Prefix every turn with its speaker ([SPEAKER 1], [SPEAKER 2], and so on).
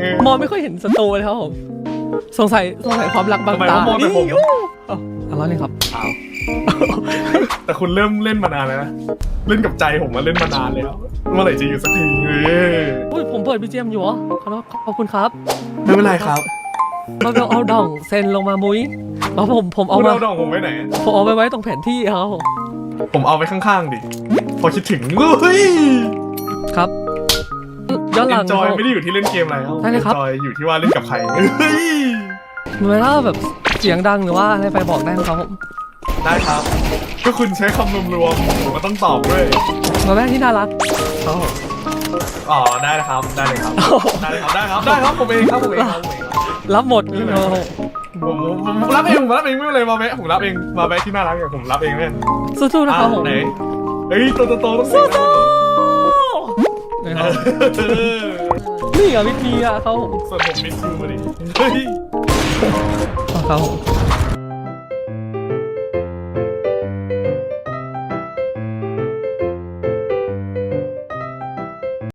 [SPEAKER 1] เออ
[SPEAKER 2] มองไม่ค่อยเห็นศัตรูเลยครับผมสงสัยสงสัยความรักบาง
[SPEAKER 1] ทำไม
[SPEAKER 2] ตา
[SPEAKER 1] ว่ามองแต่ผม
[SPEAKER 2] นี่อ้าวอะร้อนเลยครับ
[SPEAKER 1] อ้าวแต่คุณเริ่มเล่นมานานแล้วนะ เล่นกับใจผมมาเล่นมานานแล้ว เมื่อไหร่จะอยู่สักทีเออ
[SPEAKER 2] อุ้ยผมเปิดพีเจมอยู่เหรอขอโทษขอบคุณครับ
[SPEAKER 1] ไม่เป็นไรครับ
[SPEAKER 2] เราจะเอาดองเซนลงมามุ้ยแล้วผมผมเอา
[SPEAKER 1] คุณ
[SPEAKER 2] มา
[SPEAKER 1] เอาดอกผมไว้ไหน
[SPEAKER 2] ผมเอาไปไว้ตรงแผนที่ครับผม
[SPEAKER 1] ผมเอาไว้ข้างๆดิ พอคิดถึงเฮ้ย
[SPEAKER 2] ครับ ย้อนห
[SPEAKER 1] เอ
[SPEAKER 2] ลัง
[SPEAKER 1] นจอย
[SPEAKER 2] ครับ
[SPEAKER 1] ไม่ได้อยู่ที่เล่นเกมแล้ว
[SPEAKER 2] ได้เลยครับ
[SPEAKER 1] จอยอยู่ที่ว่าเล่นกับใครเฮ้ย
[SPEAKER 2] เวลาแบบเสียงดังหรือว่าอะไรไปบอกได้นะครับผม
[SPEAKER 1] ได้ครับก็คุณใช้คำรวมๆผมก็ต้องตอบด้วย
[SPEAKER 2] มาแม่ที่น่ารักครับผม
[SPEAKER 1] อ๋อได้เลยครับได้เลยครับได้เลยครับได้ครับได้ครับผมเองครับผมเองครับผมเองครับ
[SPEAKER 2] รับหมดเลยครับผม
[SPEAKER 1] ผมผมผมรับเองผมรับเองไม่เป็นไรมาแวะผมรับเองมาแวะที่น่ารักอย่างผมรับเองเนี่ย
[SPEAKER 2] สู้ๆนะครับผม
[SPEAKER 1] ไหนเฮ้ยโตโตโตต้องสู้
[SPEAKER 2] นี่อะวิธีอะเขา
[SPEAKER 1] ส่วนผมมิสยูมาดิเฮ้ย
[SPEAKER 2] เขา